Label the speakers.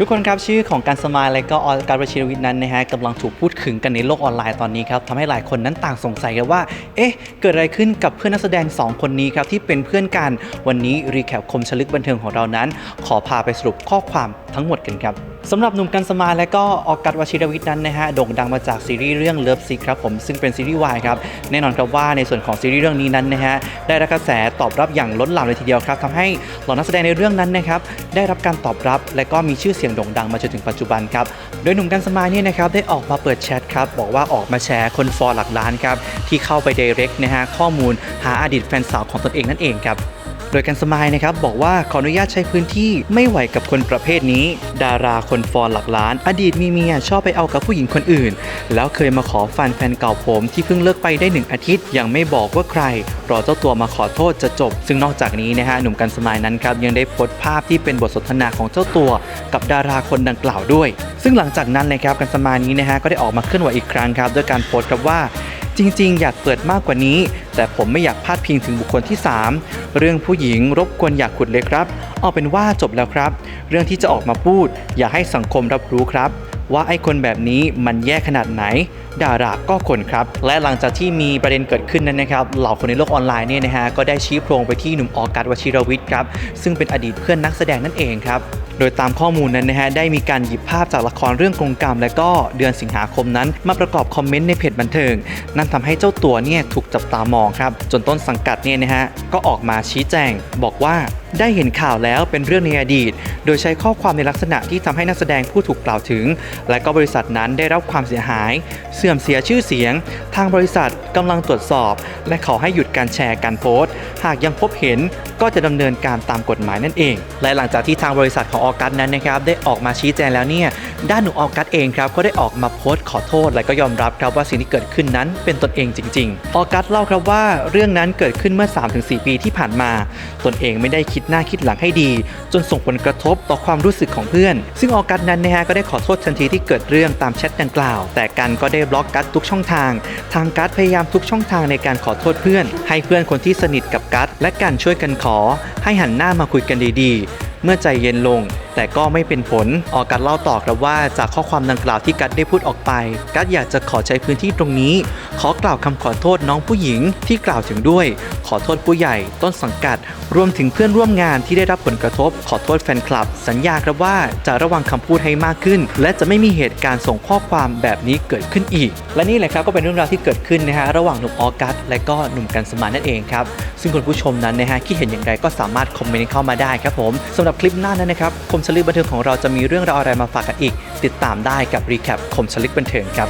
Speaker 1: ทุกคนครับชื่อของการสมายและก็ออการประชิรวิทย์นั้นนะฮะกำลังถูกพูดถึงกันในโลกออนไลน์ตอนนี้ครับทำให้หลายคนนั้นต่างสงสัยกันว่า เอ๊ะ เกิดอะไรขึ้นกับเพื่อนนักแสดง 2 คนนี้ครับ ที่เป็นเพื่อนกันวันนี้รีแคปคมชลึกบันเทิงของเรานั้น ขอพาไปสรุปข้อความทั้งหมดกันครับ สำหรับหนุ่มกันสมาและก็ออกัสวชิรวิทย์นั้นนะฮะโด่งดังมาจากซีรีส์เรื่องเลิฟซิกครับผมซึ่งเป็นซีรีส์วายครับแน่นอนครับว่าในส่วนของซีรีส์เรื่องนี้นั้นนะฮะได้รับกระแสตอบรับอย่างล้นหลามเลยทีเดียวครับทำให้เหล่านักแสดงในเรื่องนั้นนะครับได้รับการตอบรับ และก็มีชื่อเสียงโด่งดังมาจนถึงปัจจุบันครับโดยหนุ่มกันสมาเนี่ยนะครับได้ออกมาเปิดแชทครับบอกว่าออกมาแชร์คนฟอลหลักล้านครับที่เข้าไปเดเรกนะฮะข้อมูลหาอดีตแฟนสาวของตนเองนั่นเองครับ โดยกันสมายนะครับบอกว่าขออนุญาตใช้พื้นที่ไม่ไหวกับคนประเภทนี้ ดาราคนฟอนหลักล้าน อดีตมีเมียชอบไปเอากับผู้หญิงคนอื่น แล้วเคยมาขอฟันแฟนเก่าผมที่เพิ่งเลิกไปได้หนึ่งอาทิตย์ ยังไม่บอกว่าใคร รอเจ้าตัวมาขอโทษจะจบ ซึ่งนอกจากนี้นะฮะหนุ่มกันสมายนั้นครับยังได้โพสต์ภาพที่เป็นบทสนทนาของเจ้าตัว กับดาราคนดังกล่าวด้วย ซึ่งหลังจากนั้นนะครับกันสมายนี้นะฮะก็ได้ออกมาเคลื่อนไหวอีกครั้งครับด้วยการโพสต์ครับว่าจริง ๆ อยากเปิดมากกว่านี้ แต่ผมไม่อยากพาดพิงถึงบุคคลที่ 3เรื่องผู้หญิงรบกวนอยากขุดเลยครับ เอาเป็นว่าจบแล้วครับ เรื่องที่จะออกมาพูด อยากให้สังคมรับรู้ครับ ว่าไอ้คนแบบนี้มันแย่ขนาดไหนดาราก็คนครับ และหลังจากที่มีประเด็นเกิดขึ้นนั้นนะครับ เหล่าคนในโลกออนไลน์เนี่ยนะฮะก็ได้ชี้โพรงไปที่หนุ่มออกัสวชิรวิทย์ครับซึ่งเป็นอดีตเพื่อนนักแสดงนั่นเองครับ โดยตามข้อมูลนั้นนะฮะได้มีการหยิบภาพจากละครเรื่องกรงกรรม และก็เดือนสิงหาคมนั้น มาประกอบคอมเมนต์ในเพจบันเทิง นั่นทำให้เจ้าตัวเนี่ยถูกจับตามองครับ จนต้นสังกัดเนี่ยนะฮะก็ออกมาชี้แจง บอกว่าได้เห็นข่าวแล้วเป็นเรื่องในอดีต โดยใช้ข้อความในลักษณะที่ทำให้นักแสดงผู้ถูกกล่าวถึง และก็บริษัทนั้นได้รับความเสียหาย เสื่อมเสียชื่อเสียง ทางบริษัทกำลังตรวจสอบ และขอให้หยุดการแชร์การโพสต์ หากยังพบเห็นก็จะดำเนินการตามกฎหมายนั่นเอง และหลังจากที่ทางบริษัทของออกัสนั้นนะครับได้ออกมาชี้แจงแล้วเนี่ยด้านหนุ่มออกัสเองครับก็ได้ออกมาโพสต์ขอโทษ และก็ยอมรับครับว่าสิ่งที่เกิดขึ้นนั้นเป็นตนเองจริง ๆ ออกัสเล่าครับว่าเรื่องนั้นเกิดขึ้นเมื่อ 3-4 ปีที่ผ่านมา ตนเองไม่ได้คิดหน้าคิดหลังให้ดี จนส่งผลกระทบต่อความรู้สึกของเพื่อน ซึ่งออกัสนั้นนะฮะก็ได้ขอโทษทันทีที่เกิดเรื่องตามแชทดังกล่าว แต่กันก็ได้บล็อกกัสทุกช่องทาง ทางกัสพยายามทุกช่องทางในการขอโทษเพื่อน ให้เพื่อนคนที่สนิทกับกัสและกันช่วยกันขอ ให้หันหน้ามาคุยกันดีๆ เมื่อใจเย็นลง แต่ก็ไม่เป็นผล ออกัสเล่าต่อครับว่าจากข้อความดังกล่าวที่กัสได้พูดออกไป กัสอยากจะขอใช้พื้นที่ตรงนี้ ขอกล่าวคำขอโทษน้องผู้หญิงที่กล่าวถึงด้วย ขอโทษผู้ใหญ่ ต้นสังกัด รวมถึงเพื่อนร่วมงานที่ได้รับผลกระทบ ขอโทษแฟนคลับ สัญญาครับว่าจะระวังคำพูดให้มากขึ้น และจะไม่มีเหตุการณ์ส่งข้อความแบบนี้เกิดขึ้นอีก และนี่แหละครับก็เป็นเรื่องราวที่เกิดขึ้นนะฮะระหว่างหนุ่มออกัสและก็หนุ่มกันสมานนั่นเองครับซึ่งคุณผู้ชมนั้นนะฮะคิดเห็นอย่างไรก็สามารถคอมเมนต์เข้ามาได้ครับผมสำหรับคลิปหน้านั้นนะครับคมชลึกบันเทิงของเราจะมีเรื่องราวอะไรมาฝากกันอีก ติดตามได้กับรีแคปคมชลึกบันเทิงครับ